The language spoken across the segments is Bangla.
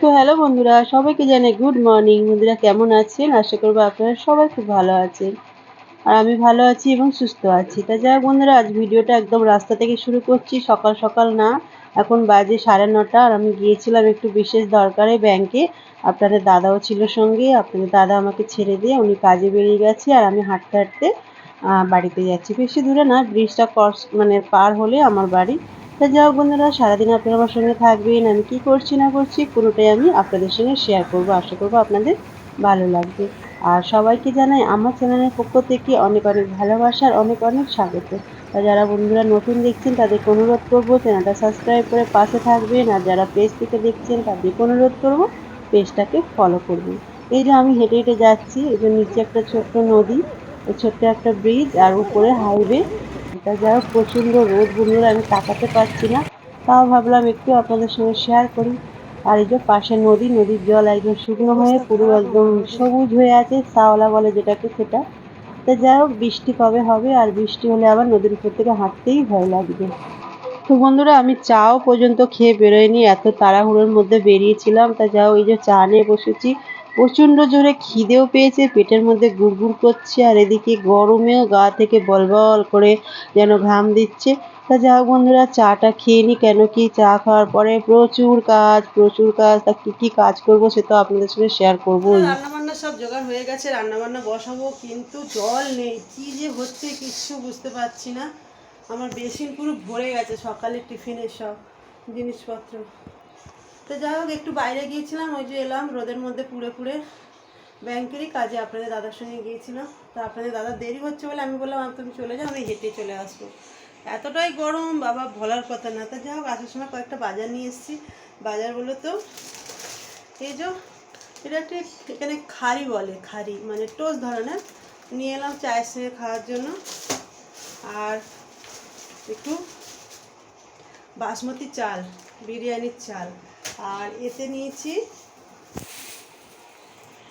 তো হ্যালো বন্ধুরা, সবাইকে জানাই গুড মর্নিং বন্ধুরা কেমন আছেন? আশা করব আপনারা সবাই খুব ভালো আছেন। আর আমি ভালো আছি এবং সুস্থ আছি। তা যাই বন্ধুরা, আজ ভিডিওটা একদম রাস্তা থেকে শুরু করছি, সকাল সকাল না। এখন বাজে সাড়ে নটা আর আমি গিয়েছিলাম একটু বিশেষ দরকারে ব্যাংকে আপনাদের দাদাও ছিল সঙ্গে, আপনাদের দাদা আমাকে ছেড়ে দিয়ে উনি কাজে বেরিয়ে গেছে আর আমি হাঁটতে হাঁটতে বাড়িতে যাচ্ছি। বেশি দূরে না ব্রিজটা ক্রস মানে পার হলে আমার বাড়ি। তা হোক বন্ধুরা, সারাদিন আপনারা আমার সঙ্গে থাকবেন। আমি কি করছি না করছি পুরোটাই আমি আপনাদের সঙ্গে শেয়ার করব। আশা করব আপনাদের ভালো লাগবে। আর সবাইকে জানাই, আমার চ্যানেলের পক্ষ থেকে অনেক অনেক ভালোবাসার অনেক অনেক স্বাগত। আর যারা বন্ধুরা নতুন দেখছেন, তাদেরকে অনুরোধ করব, চ্যানেলটা সাবস্ক্রাইব করে পাশে থাকবেন। আর যারা পেজ থেকে দেখছেন, তাদেরকে অনুরোধ করব পেজটাকে ফলো করবেন। এই যে আমি হেঁটে হেঁটে যাচ্ছি, এই যে নিচে একটা ছোট্ট নদী, ছোট্ট একটা ব্রিজ আর উপরে হাইওয়ে এটা যা হোক, প্রচণ্ড রোদ বন্ধুরা, আমি তাকাতে পারছি না। তাও ভাবলাম একটু আপনাদের সঙ্গে শেয়ার করি। আর এই যে পাশে নদী, নদীর জল একদম শুকনো হয়ে পুরো একদম সবুজ হয়ে আছে, সাওলা বলে যেটাকে সেটা। তা যাই হোক, বৃষ্টি কবে হবে আর বৃষ্টি হলে আবার নদীর উপর থেকে হাঁটতেই ভয় লাগবে। তো বন্ধুরা, আমি চাও পর্যন্ত খেয়ে বেরোয়নি, এত তাড়াহুড়োর মধ্যে বেরিয়েছিলাম। তা যাও এই যে চা নিয়ে বসেছি প্রচণ্ড জোরে খিদেও পেয়েছে, পেটের মধ্যে গুড়গুড় করছে, আর এদিকে গরমেও গা থেকে বলবল করে যেন ঘাম দিচ্ছে। তা যাও বন্ধুরা, চাটা খেয়ে নি, কেন কি চা খাওয়ার পরে প্রচুর কাজ প্রচুর কাজ, তা কী কী কাজ করব সে তো আপনাদের সঙ্গে শেয়ার করব রান্না বান্না সব জোগাড় হয়ে গেছে রান্না বান্না বসাবো, কিন্তু জল নেই, কি যে হচ্ছে কিচ্ছু বুঝতে পারছি না। আমার বেসিন পুরো ভরে গেছে সকালের টিফিনের সব জিনিসপত্র। তো যাই হোক, একটু বাইরে গিয়েছিলাম, ওই যে এলাম, রোদের মধ্যে পুড়ে পুড়ে ব্যাংকেরই কাজে আপনাদের দাদার সঙ্গে গিয়েছিলাম। তো আপনাদের দাদা দেরি হচ্ছে বলে আমি বললাম তুমি চলে যাও, আমি হেঁটে চলে আসব। এতটাই গরম, বাবা, বলার কথা না। তা যাই হোক, আসার সময় কয়েকটা বাজার নিয়ে এসেছি। বাজার বলে তো, এই যে, এটা একটি এখানে খারি বলে খারি মানে টোস্ট ধরনের নিয়ে এলাম চায়ের সঙ্গে খাওয়ার জন্য। আর একটু বাসমতি চাল, বিরিয়ানির চাল। আর এতে নিয়েছি,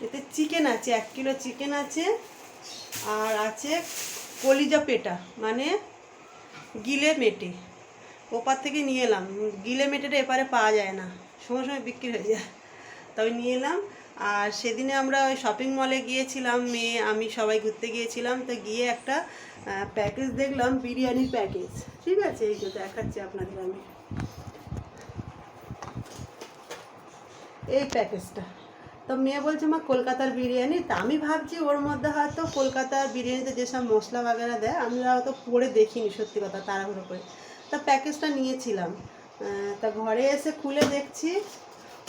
এতে চিকেন আছে, এক কিলো চিকেন আছে, আর আছে কলিজা পেটা মানে গিলে মেটে। ওপার থেকে নিয়ে এলাম, গিলে মেটেটা এপারে পাওয়া যায় না, সময় সময় বিক্রি হয়ে যায়। তবে নিয়ে এলাম, আর সেদিনে আমরা ওই শপিং মলে গিয়েছিলাম, মেয়ে, আমি সবাই ঘুরতে গিয়েছিলাম, তো গিয়ে একটা প্যাকেজ দেখলাম, বিরিয়ানির প্যাকেজ ঠিক আছে, এই যে দেখাচ্ছি আপনাদের আমি। এই প্যাকেজটা তো মেয়ে বলছে, মা, কলকাতার বিরিয়ানি। তা আমি ভাবছি ওর মধ্যে হয়তো কলকাতার বিরিয়ানিতে যেসব মশলা বাগেরা দেয় আমরা হয়তো পরে দেখিনি সত্যি কথা তাড়াহুড়ো করে। তা প্যাকেজটা নিয়েছিলাম। তা ঘরে এসে খুলে দেখছি,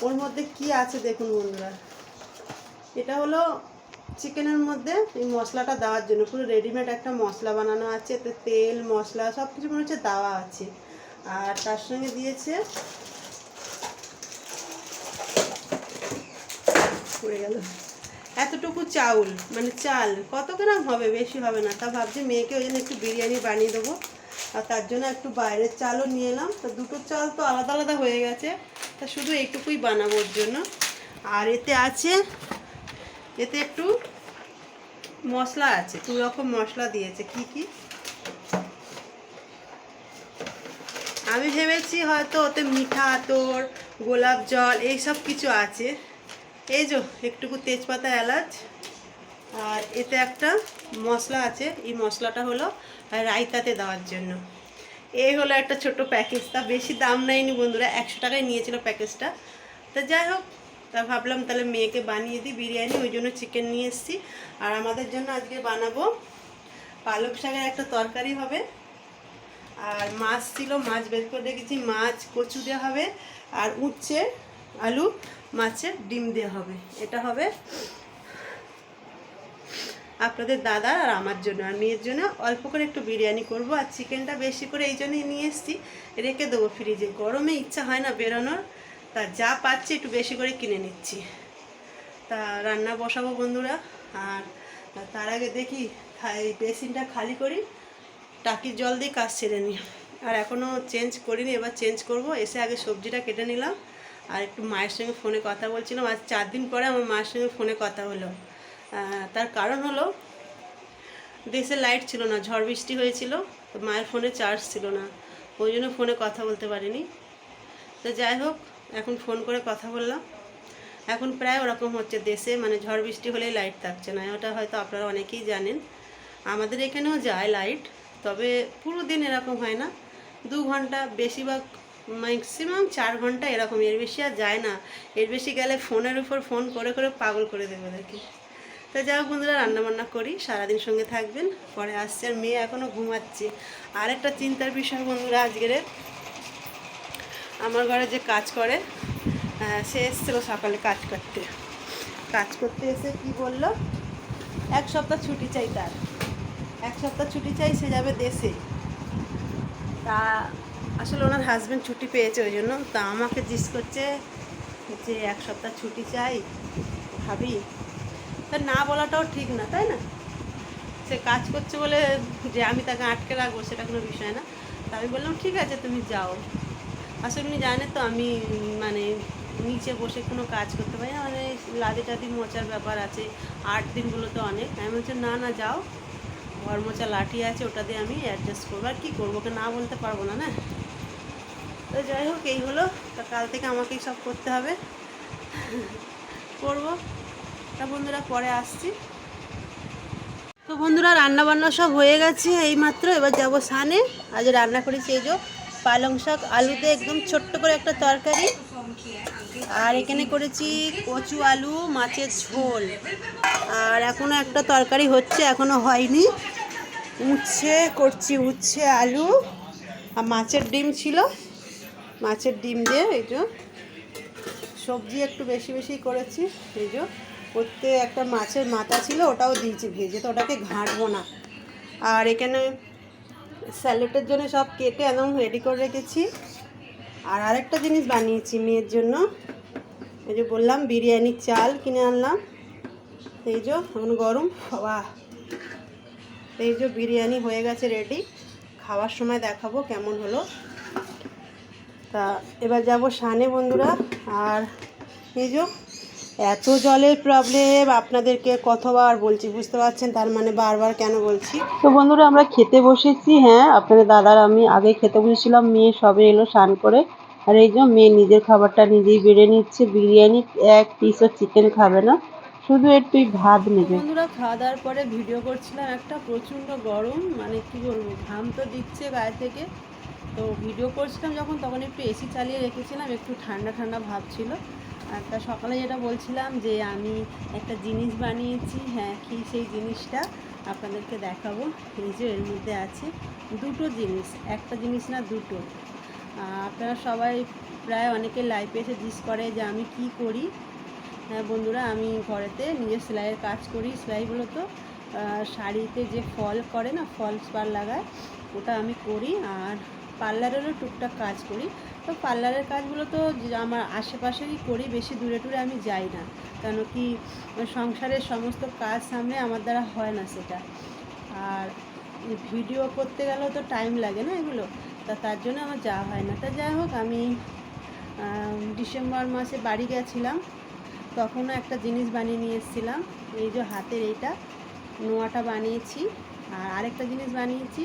ওর মধ্যে কি আছে দেখুন বন্ধুরা। এটা হলো চিকেনের মধ্যে এই মশলাটা দেওয়ার জন্য, পুরো রেডিমেড একটা মশলা বানানো আছে। এতে তেল, মশলা সব কিছু মনে হচ্ছে দেওয়া আছে। আর তার সঙ্গে দিয়েছে পড়ে গেল। এতটুকু চাউল মানে চাল, কত গ্রাম হবে? বেশি হবে না। তা ভাবছি মেয়েকে ওই জন্য একটু বিরিয়ানি বানিয়ে দেবো। আর তার জন্য একটু বাইরের চালও নিয়ে এলাম। তো দুটো চাল তো আলাদা আলাদা হয়ে গেছে। তা শুধু এইটুকুই বানাবো ওর জন্য। আর এতে আছে, এতে একটু মশলা আছে। দু রকম মশলা দিয়েছে। কি কি? আমি ভেবেছি হয়তো ওতে মিঠা আতর গোলাপ জল, এইসব কিছু আছে। এই যে একটুকু তেজপাতা এলাচ, আর এতে একটা মশলা আছে, এই মশলাটা হলো রায়তাতে দেওয়ার জন্য। এই হলো একটা ছোট প্যাকেজ তা বেশি দাম নেয়নি বন্ধুরা, একশো টাকায় নিয়েছিল প্যাকেজটা তা যাই হোক, তা ভাবলাম তাহলে মেয়েকে বানিয়ে দিই বিরিয়ানি, ওই জন্য চিকেন নিয়ে এসেছি। আর আমাদের জন্য আজকে বানাবো পালক শাকের একটা তরকারি হবে। আর মাছ ছিল, মাছ বের করে রেখেছি, মাছ, কচু দেওয়া হবে, আর উচ্ছে, আলু মাছের ডিম দেওয়া হবে। এটা হবে আপনাদের দাদা আর আমার জন্য। আর মেয়ের জন্য অল্প করে একটু বিরিয়ানি করব আর চিকেনটা বেশি করে এই জন্যই নিয়ে এসেছি। রেখে দেবো ফ্রিজে। গরমে ইচ্ছা হয় না বেরোনোর। তা যা পাচ্ছি একটু বেশি করে কিনে নিচ্ছি। তা রান্না বসাবো বন্ধুরা। আর তার আগে দেখি এই বেসিনটা খালি করি। টাকির জল দিয়ে কাজ সেরে নিই। আর এখনও চেঞ্জ করিনি, এবার চেঞ্জ করব। এসে আগে সবজিটা কেটে নিলাম। আর একটু মায়ের সঙ্গে ফোনে কথা বলছিলাম, আজ চার দিন পরে আমার মায়ের সঙ্গে ফোনে কথা হলো। তার কারণ হলো, দেশে লাইট ছিল না, ঝড় বৃষ্টি হয়েছিল, তো মায়ের ফোনে চার্জ ছিল না। ওই জন্য ফোনে কথা বলতে পারিনি। তো যাই হোক, এখন ফোন করে কথা বললাম। এখন প্রায় ওরকম হচ্ছে, দেশে মানে ঝড় বৃষ্টি হলেই লাইট থাকছে না। ওটা হয়তো আপনারা অনেকেই জানেন। আমাদের এখানেও যায় লাইট তবে পুরো দিন এরকম হয় না। দু ঘণ্টা, বেশিরভাগ ম্যাক্সিমাম চার ঘণ্টা এরকম, এর বেশি আর যায় না। এর বেশি গেলে ফোনের উপর ফোন করে করে পাগল করে দেবে ওদেরকে তো যাই হোক বন্ধুরা, রান্নাবান্না করি, সারাদিন সঙ্গে থাকবেন, পরে আসছে আর মেয়ে এখনও ঘুমাচ্ছে। আর একটা চিন্তার বিষয় বন্ধুরা আজকের। আমার ঘরে যে কাজ করে সে এসেছিল সকালে কাজ করতে। কাজ করতে এসে কি বলল? এক সপ্তাহ ছুটি চাই তার। এক সপ্তাহ ছুটি চাই, সে যাবে দেশে। তা আসলে ওনার হাজব্যান্ড ছুটি পেয়েছে, ওই জন্য তা আমাকে জিজ্ঞেস করছে যে এক সপ্তাহ ছুটি চাই, ভাবি। তা না বলাটাও ঠিক না, তাই না? সে কাজ করছে বলে যে আমি তাকে আটকে রাখব, সেটা কোনো বিষয় না। তা আমি বললাম, ঠিক আছে, তুমি যাও। আসলে উনি জানে তো আমি মানে নিচে বসে কোনো কাজ করতে পারি না। মানে লাদি টাদি মোচার ব্যাপার আছে, আট দিনগুলো তো অনেক। আমি বলছি, না না, যাও। মোচা লাঠি আছে, ওটা দিয়ে আমি অ্যাডজাস্ট করব। আর কী করব, ওকে না বলতে পারব না না? তো যাই হোক, এই হলো। তা কাল থেকে আমাকেই সব করতে হবে। করব। তা বন্ধুরা, পরে আসছি। তো বন্ধুরা রান্না বান্না সব হয়ে গেছে এইমাত্র। এবার যাব সানে আজ রান্না করেছি এই যে পালং শাক, আলুতে একদম ছোট্ট করে একটা তরকারি। আর এখানে করেছি কচু আলু, মাছের ঝোল। আর এখনও একটা তরকারি হচ্ছে, এখনও হয়নি। উচ্ছে, করছি উচ্ছে, আলু। আর মাছের ডিম ছিল। মাছের ডিম দিয়ে এই যে সবজি একটু বেশি বেশি করেছি। এই যে করতে একটা মাছের মাথা ছিল, ওটাও দিয়েছি ভেজে, তো ওটাকে ঘাঁটবো না। আর এখানে স্যালেডের জন্য সব কেটে একদম রেডি করে রেখেছি। আর আরেকটা জিনিস বানিয়েছি মেয়ের জন্য। এই যে বললাম বিরিয়ানির চাল কিনে আনলাম। এই যে এখন গরম খাওয়া এই যে বিরিয়ানি হয়ে গেছে রেডি খাওয়ার সময় দেখাবো কেমন হলো। তা এবার যাব সানে বন্ধুরা। আর এই যে এত জলের প্রবলেম আপনাদেরকে কতবার বলছি বুঝতে পারছেন? তার মানে বারবার কেন বলছি? তো বন্ধুরা আমরা খেতে বসেছি হ্যাঁ আপনাদের দাদার আমি আগে খেতে বসেছিলাম মেয়ে সবে এলো স্নান করে। আর এই যে মেয়ে নিজের খাবারটা নিজেই বেড়ে নিচ্ছে বিরিয়ানি এক পিসও চিকেন খাবে না। শুধু একটু ভাত নেবে। বন্ধুরা খাওয়া দাওয়ার পরে ভিডিও করছিলাম একটা প্রচণ্ড গরম মানে কি বলব ঘাম তো দিচ্ছে গায়ে থেকে। তো ভিডিও করছিলাম যখন তখন একটু এসি চালিয়ে রেখেছিলাম একটু ঠান্ডা ঠান্ডা ভাব ছিল। তা সকালে যেটা বলছিলাম যে আমি একটা জিনিস বানিয়েছি হ্যাঁ কি সেই জিনিসটা আপনাদেরকে দেখাবো। এই যে এর মধ্যে আছে দুটো জিনিস, একটা জিনিস না দুটো। আপনারা সবাই প্রায় অনেকে লাইফে এসে জিজ্ঞেস করে যে আমি কি করি। হ্যাঁ বন্ধুরা, আমি ঘরেতে নিজের সেলাইয়ের কাজ করি, সেলাইগুলো তো শাড়িতে যে ফল করে না ফলস পার লাগায়, ওটা আমি করি। আর পার্লারেরও টুকটাক কাজ করি। তো পার্লারের কাজগুলো তো আমার আশেপাশেরই করি, বেশি দূরে টুরে আমি যাই না। কেন কি, সংসারের সমস্ত কাজ সামনে আমার দ্বারা হয় না সেটা। আর ভিডিও করতে গেলেও তো টাইম লাগে না এগুলো। তা তার জন্য আমার যাওয়া হয় না। তা যাই হোক, আমি ডিসেম্বর মাসে বাড়ি গেছিলাম। তখনও একটা জিনিস বানিয়ে নিয়ে এসেছিলাম। এই যে হাতের এইটা, নোয়াটা বানিয়েছি। আর আরেকটা জিনিস বানিয়েছি,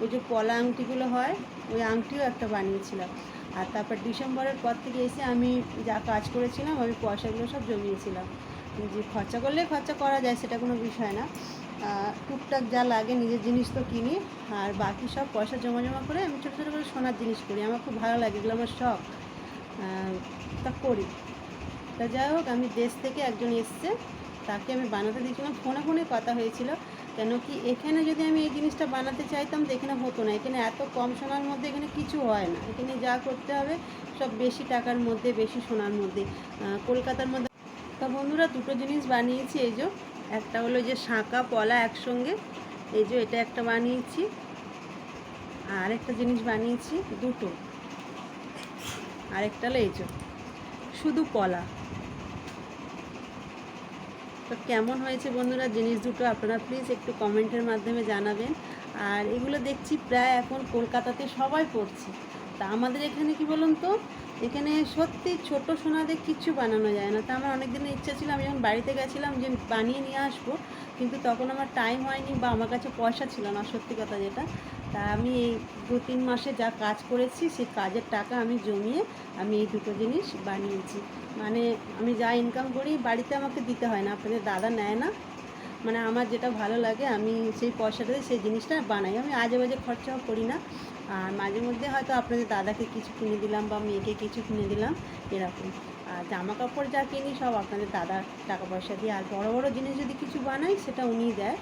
ওই যে পলা আংটিগুলো হয়, ওই আংটিও একটা বানিয়েছিলাম। আর তারপর ডিসেম্বরের পর থেকে এসে আমি যা কাজ করেছিলাম, আমি পয়সাগুলো সব জমিয়েছিলাম। যে খরচা করলে খরচা করা যায় সেটা কোনো বিষয় না। টুকটাক যা লাগে নিজের জিনিস তো কিনি, আর বাকি সব পয়সা জমা জমা করে আমি ছোটো ছোটো করে সোনার জিনিস করি। আমার খুব ভালো লাগে, এগুলো আমার শখ। তা করি। তা যাই হোক, আমি দেশ থেকে একজন এসছে, তাকে আমি বানাতে দিয়েছিলাম ফোনে ফোনে কথা হয়েছিল। কেন কি এখানে যদি আমি এই জিনিসটা বানাতে চাইতাম তো এখানে হতো না। এখানে এত কম সোনার মধ্যে এখানে কিছু হয় না। এখানে যা করতে হবে সব বেশি টাকার মধ্যে, বেশি সোনার মধ্যে। কলকাতার মধ্যে তা বন্ধুরা দুটো জিনিস বানিয়েছি, এই যে একটা হলো যে শাঁকা পলা একসঙ্গে, এই যে এটা একটা বানিয়েছি। আর একটা জিনিস বানিয়েছি দুটো। আরেকটা হলো এই যে শুধু পলা। তো কেমন হয়েছে বন্ধুরা জিনিস দুটো আপনারা প্লিজ একটু কমেন্টের মাধ্যমে জানাবেন। আর এগুলো দেখছি প্রায় এখন কলকাতাতে সবাই পড়ছে। তা আমাদের এখানে কি বলুন তো? এখানে সত্যি ছোট সোনাদের কিচ্ছু বানানো যায় না। তা আমার অনেক দিনের ইচ্ছা ছিল, আমি যখন বাড়িতে গেছিলাম যে বানিয়ে নিয়ে আসব, কিন্তু তখন আমার টাইম হয়নি বা আমার কাছে পয়সা ছিল না, সত্যি কথা যেটা। তা আমি এই দু তিন মাসে যা কাজ করেছি, সেই কাজের টাকা আমি জমিয়ে আমি এই দুটো জিনিস বানিয়েছি। মানে আমি যা ইনকাম করি বাড়িতে আমাকে দিতে হয় না, আপনাদের দাদা নেয় না। মানে আমার যেটা ভালো লাগে, আমি সেই পয়সাটাতে সেই জিনিসটা বানাই। আমি আজে বাজে খরচাও করি না। আর মাঝে মধ্যে হয়তো আপনাদের দাদাকে কিছু কিনে দিলাম বা মেয়েকে কিছু কিনে দিলাম, এরকম। আর জামা কাপড় যা কিনি সব আপনাদের দাদার টাকা পয়সা দিয়ে। আর বড় বড় জিনিস যদি কিছু বানাই, সেটা উনিই দেয়।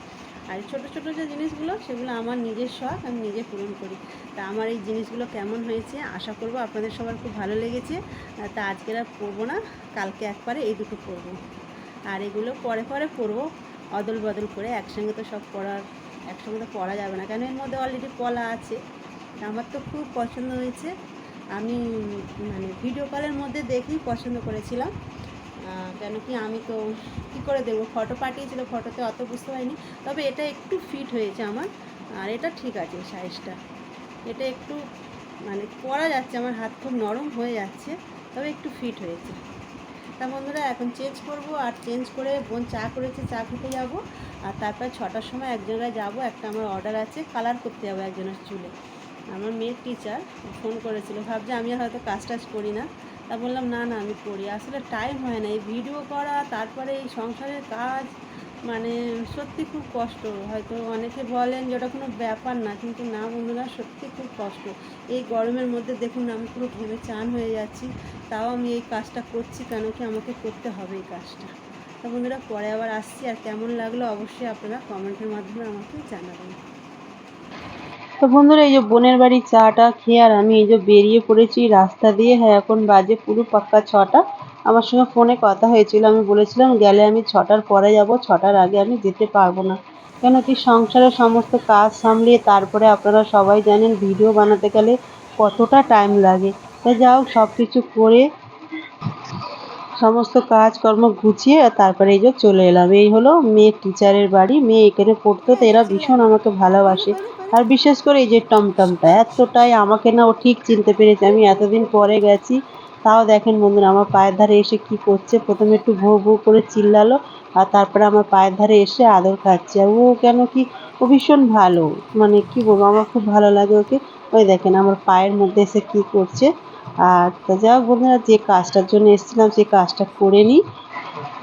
আর ছোট ছোট যে জিনিসগুলো, সেগুলো আমার নিজের শখ, আমি নিজে পূরণ করি। তা আমার এই জিনিসগুলো কেমন হয়েছে, আশা করব আপনাদের সবার খুব ভালো লেগেছে। তা আজকের আর পরবো না, কালকে একবারে এই দুটো পরবো। আর এগুলো পরে পরে পরবো, অদল বদল করে। একসঙ্গে তো সব পড়ার, একসঙ্গে তো পড়া যাবে না। কেন এর মধ্যে অলরেডি পলা আছে? আমার তো খুব পছন্দ হয়েছে। আমি মানে ভিডিও কলের মধ্যে দেখেই পছন্দ করেছিলাম। কেন কি আমি তো কী করে দেবো ফটো পাঠিয়েছিল ফটোতে অত বুঝতে পারিনি। তবে এটা একটু ফিট হয়েছে আমার। আর এটা ঠিক আছে সাইজটা এটা একটু মানে পরা যাচ্ছে, আমার হাত খুব নরম হয়ে যাচ্ছে, তবে একটু ফিট হয়েছে। তা বন্ধুরা, এখন চেঞ্জ করব আর চেঞ্জ করে বোন চা করেছে, চা খেতে যাব। আর তারপর ছটার সময় এক জায়গায় যাব, একটা আমার অর্ডার আছে কালার করতে যাব একজনের চুলে। আমার মেয়ের টিচার ফোন করেছিল, ভাবছে আমি আর হয়তো কাজ টাজ করি না। তা বললাম, না না, আমি করি। আসলে টাইম হয় না। এই ভিডিও করা, তারপরে এই সংসারের কাজ মানে সত্যি খুব কষ্ট। হয়তো অনেকে বলেন যে, ওটা কোনো ব্যাপার না। কিন্তু না, বন্ধুরা, সত্যি খুব কষ্ট। এই গরমের মধ্যে দেখুন আমি পুরো ঘেমে চান হয়ে যাচ্ছি। তাও আমি এই কাজটা করছি কেন কি আমাকে করতে হবে এই কাজটা। তা বন্ধুরা, পরে আবার আসছি। আর কেমন লাগল অবশ্যই আপনারা কমেন্টের মাধ্যমে আমাকে জানাবেন। তো বন্ধুরা, এই যে বোনের বাড়ি চাটা খেয়ে আর আমি এই যে বেরিয়ে পড়েছি রাস্তা দিয়ে। হ্যাঁ এখন বাজে পুরো পাক্কা ছটা। আমার সঙ্গে ফোনে কথা হয়েছিল, আমি বলেছিলাম গেলে আমি ছটার পরে যাব, ছটার আগে আমি যেতে পারব না। কেন কি সংসারের সমস্ত কাজ সামলিয়ে তারপরে আপনারা সবাই জানেন ভিডিও বানাতে গেলে কতটা টাইম লাগে। তাই যা হোক সব কিছু করে সমস্ত কাজকর্ম গুছিয়ে তারপরে এই যে চলে এলাম। এই হলো মেয়ে টিচারের বাড়ি। মেয়ে এখানে পড়তো, তো এরা ভীষণ আমাকে ভালোবাসে। আর বিশেষ করে এই যে টমটমটা, এতটাই আমাকে না ও ঠিক চিনতে পেরেছে। আমি এতদিন পরে গেছি, তাও দেখেন বন্ধুরা, আমার পায়ের ধারে এসে কি করছে? প্রথমে একটু ভো ভো করে চিল্লালো, আর তারপরে আমার পায়ের ধারে এসে আদর খাচ্ছে। আর ও কেন কি, ও ভীষণ ভালো। মানে কি বলব, আমার খুব ভালো লাগে ওকে। ওই দেখেন আমার পায়ের মধ্যে এসে কি করছে। আর তা যাই হোক বন্ধুরা, যে কাজটার জন্য এসেছিলাম সেই কাজটা করে নিই।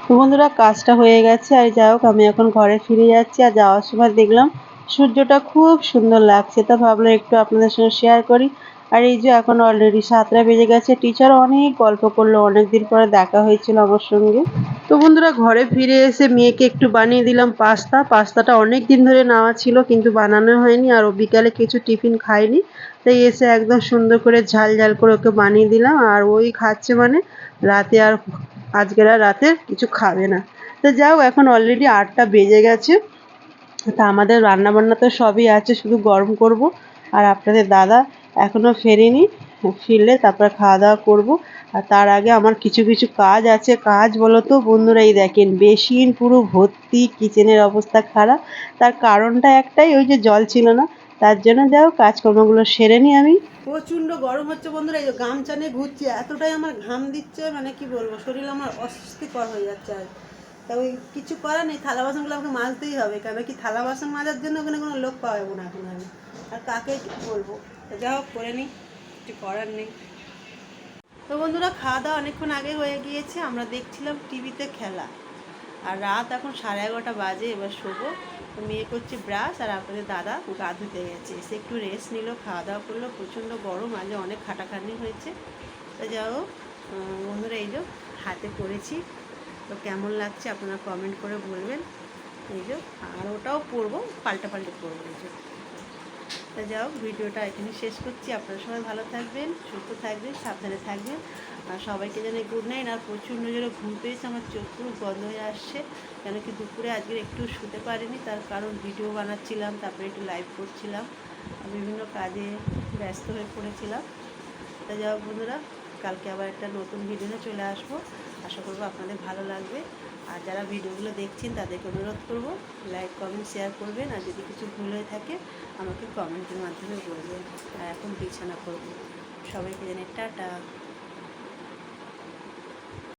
তো বন্ধুরা, কাজটা হয়ে গেছে আর যাই হোক, আমি এখন ঘরে ফিরে যাচ্ছি আর যাওয়ার সময় দেখলাম সূর্যটা খুব সুন্দর লাগছে। তা ভাবলাম একটু আপনাদের সঙ্গে শেয়ার করি। আর এই যে এখন অলরেডি সাতটা বেজে গেছে টিচার অনেক গল্প করল অনেক দিন পরে দেখা হয়েছিল আমার সঙ্গে। তো বন্ধুরা, ঘরে ফিরে এসে মেয়েকে একটু বানিয়ে দিলাম পাস্তা। পাস্তাটা অনেক দিন ধরে নেওয়া ছিল, কিন্তু বানানো হয়নি আর ও বিকালে কিছু টিফিন খায়নি। তাই এসে একদম সুন্দর করে ঝাল ঝাল করে ওকে বানিয়ে দিলাম। আর ওই খাচ্ছে মানে রাতে আর আজকের আর রাতে কিছু খাবে না। তো যাও, এখন অলরেডি আটটা বেজে গেছে। তা আমাদের রান্না বান্না তো সবই আছে, শুধু গরম করব। আর আপনাদের দাদা এখনও ফেরেনি, ফিরলে তারপরে খাওয়া দাওয়া করব। আর তার আগে আমার কিছু কিছু কাজ আছে। কাজ বলো তো বন্ধুরা এই দেখেন, বেসিন, পুরো ভর্তি, কিচেনের অবস্থা খারাপ। তার কারণটা একটাই, ওই যে জল ছিল না। তার জন্য যাও কাজকর্মগুলো সেরে নিই আমি। প্রচণ্ড গরম হচ্ছে বন্ধুরা, এই যে গামছা নিয়ে ঘুরছি। এতটাই আমার ঘাম দিচ্ছে মানে কি বলব, শরীর আমার অস্বস্তিকর হয়ে যাচ্ছে আর। তা ওই কিছু করার নেই, থালা বাসনগুলো আমাকে মাজতেই হবে। কেন কি, থালা বাসন মাজার জন্য ওখানে কোনো লোক পাওয়া যাব না এখন আমি। আর কাকে বলব? যা হোক, করে নিই, কিছু করার নেই। তো বন্ধুরা, খাওয়া দাওয়া অনেকক্ষণ আগে হয়ে গিয়েছে, আমরা দেখছিলাম টিভিতে খেলা। আর রাত এখন সাড়ে এগারোটা বাজে, এবার শোবো। তো মেয়ে করছে ব্রাশ, আর আপনাদের দাদা গা ধুতে গেছে। এসে একটু রেস্ট নিল, খাওয়া দাওয়া করল, প্রচণ্ড গরম আজ অনেক খাটাখাটনি হয়েছে। তো হোক বন্ধুরা, এই যে হাতে করেছি তো কেমন লাগছে আপনারা কমেন্ট করে বলবেন। এই যে, আর ওটাও পরবো, পাল্টা পাল্টে পরবো, এই যে। তা হোক ভিডিওটা এখানে শেষ করছি। আপনারা সবাই ভালো থাকবেন, সুস্থ থাকবেন, সাবধানে থাকবেন। আর সবাইকে জানাই গুড নাইট আর প্রচণ্ড জোরে ঘুম পেয়েছে, আমার চোখ পুরো বন্ধ হয়ে আসছে। কেন কি দুপুরে আজকে একটু শুতে পারিনি, তার কারণ ভিডিও বানাচ্ছিলাম, তারপরে একটু লাইভ করছিলাম। বিভিন্ন কাজে ব্যস্ত হয়ে পড়েছিলাম। তা হোক বন্ধুরা, কালকে আবার একটা নতুন ভিডিও চলে আসব। আশা করব আপনাদের ভালো লাগবে। আর যারা ভিডিওগুলো দেখছেন, তাদেরকে অনুরোধ করব লাইক কমেন্ট শেয়ার করবেন। আর যদি কিছু ভুল হয়ে থাকে, আমাকে কমেন্টের মাধ্যমে বলবেন। আর এখন বিছানা করব। সবাইকে জানি টাটা।